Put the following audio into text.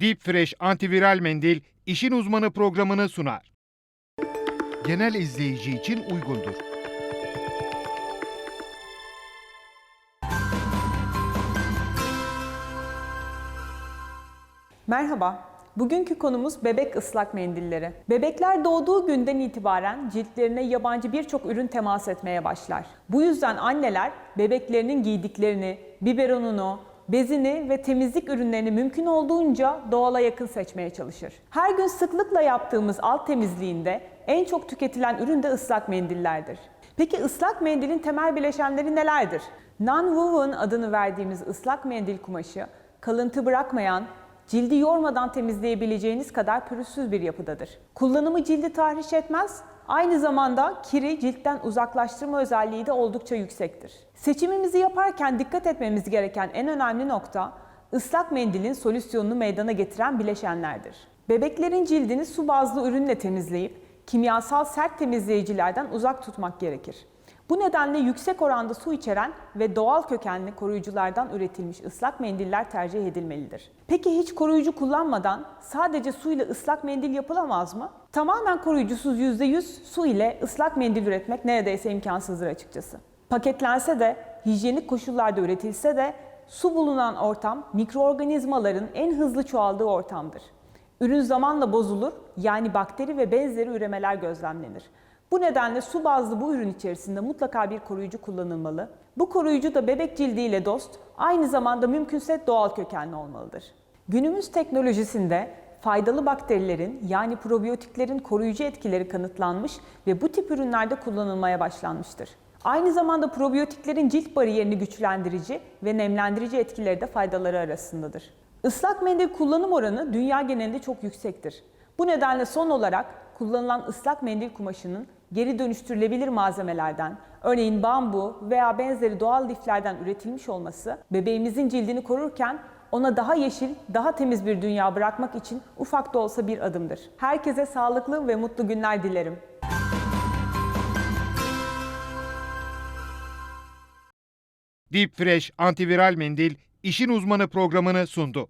Deep Fresh antiviral mendil işin uzmanı programını sunar. Genel izleyici için uygundur. Merhaba. Bugünkü konumuz bebek ıslak mendilleri. Bebekler doğduğu günden itibaren ciltlerine yabancı birçok ürün temas etmeye başlar. Bu yüzden anneler bebeklerinin giydiklerini, biberonunu, bezini ve temizlik ürünlerini mümkün olduğunca doğala yakın seçmeye çalışır. Her gün sıklıkla yaptığımız alt temizliğinde en çok tüketilen ürün de ıslak mendillerdir. Peki ıslak mendilin temel bileşenleri nelerdir? Non-woven adını verdiğimiz ıslak mendil kumaşı kalıntı bırakmayan, cildi yormadan temizleyebileceğiniz kadar pürüzsüz bir yapıdadır. Kullanımı cildi tahriş etmez, aynı zamanda kiri ciltten uzaklaştırma özelliği de oldukça yüksektir. Seçimimizi yaparken dikkat etmemiz gereken en önemli nokta ıslak mendilin solüsyonunu meydana getiren bileşenlerdir. Bebeklerin cildini su bazlı ürünle temizleyip kimyasal sert temizleyicilerden uzak tutmak gerekir. Bu nedenle yüksek oranda su içeren ve doğal kökenli koruyuculardan üretilmiş ıslak mendiller tercih edilmelidir. Peki hiç koruyucu kullanmadan sadece su ile ıslak mendil yapılamaz mı? Tamamen koruyucusuz %100 su ile ıslak mendil üretmek neredeyse imkansızdır açıkçası. Paketlense de, hijyenik koşullarda üretilse de su bulunan ortam mikroorganizmaların en hızlı çoğaldığı ortamdır. Ürün zamanla bozulur, yani bakteri ve benzeri üremeler gözlemlenir. Bu nedenle su bazlı bu ürün içerisinde mutlaka bir koruyucu kullanılmalı. Bu koruyucu da bebek cildiyle dost, aynı zamanda mümkünse doğal kökenli olmalıdır. Günümüz teknolojisinde faydalı bakterilerin yani probiyotiklerin koruyucu etkileri kanıtlanmış ve bu tip ürünlerde kullanılmaya başlanmıştır. Aynı zamanda probiyotiklerin cilt bariyerini güçlendirici ve nemlendirici etkileri de faydaları arasındadır. Islak mendil kullanım oranı dünya genelinde çok yüksektir. Bu nedenle son olarak kullanılan ıslak mendil kumaşının geri dönüştürülebilir malzemelerden, örneğin bambu veya benzeri doğal liflerden üretilmiş olması bebeğimizin cildini korurken ona daha yeşil, daha temiz bir dünya bırakmak için ufak da olsa bir adımdır. Herkese sağlıklı ve mutlu günler dilerim. Deep Fresh antiviral mendil işin uzmanı programını sundu.